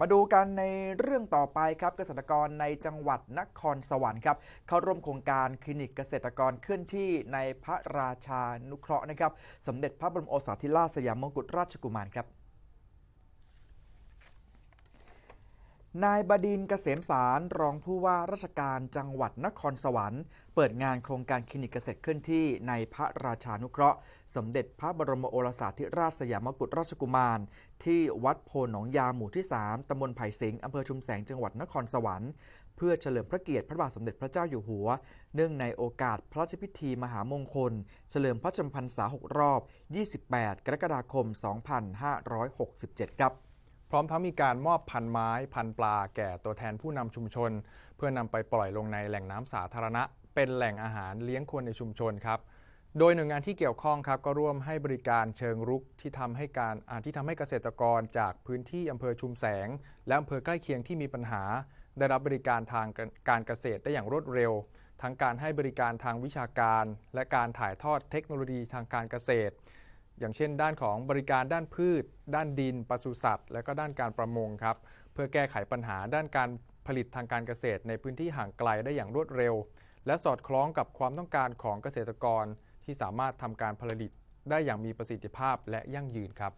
มาดูกันในเรื่องต่อไปครับเกษตรกรในจังหวัดนครสวรรค์ครับเข้าร่วมโครงการคลินิกเกษตรกรเคลื่อนที่ในพระราชานุเคราะห์นะครับสมเด็จพระบรมโอรสาธิราชสยามมงกุฎราชกุมารครับ นายบดินเกษมสารรองผู้ว่าราชการจังหวัดนครสวรรค์ เปิดงานโครงการคลินิกเกษตรเคลื่อนที่ในพระราชานุเคราะห์ สมเด็จพระบรมโอรสาธิราชสยามกุฎราชกุมาร ที่วัดโพหนองยาหมู่ที่ 3ตำบลไผ่สิงห์อำเภอชุมแสงจังหวัดนครสวรรค์เพื่อเฉลิมพระเกียรติพระบาทสมเด็จพระเจ้าอยู่หัว เนื่องในโอกาสพระราชพิธีมหามงคล เฉลิมพระชนมพรรษา6รอบ 28 กรกฎาคม 2567 ครับ พร้อมทั้งมีการมอบพันไม้พันปลาแก่ตัวแทนผู้นำชุมชน เพื่อนำไปปล่อยลงในแหล่งน้ำสาธารณะ เป็นแหล่งอาหารเลี้ยงคนในชุมชนครับโดยหน่วยงานที่เกี่ยวข้องครับก็ร่วมให้บริการเชิงรุกที่ทำให้การที่ทำให้เกษตรกรจากพื้นที่อำเภอชุมแสง และอำเภอใกล้เคียงที่มีปัญหา ได้รับบริการทางการเกษตรได้อย่างรวดเร็ว ทั้งการให้บริการทางวิชาการ และการถ่ายทอดเทคโนโลยีทางการเกษตร อย่างเช่น ด้านของบริการด้านพืช ด้านดินปศุสัตว์ และก็ด้านการประมงครับ เพื่อแก้ไขปัญหาด้านการผลิตทางการเกษตร ในพื้นที่ห่างไกลได้อย่างรวดเร็ว และสอดคล้องกับความต้องการของเกษตรกรที่สามารถทำการผลิตได้อย่างมีประสิทธิภาพและยั่งยืนครับ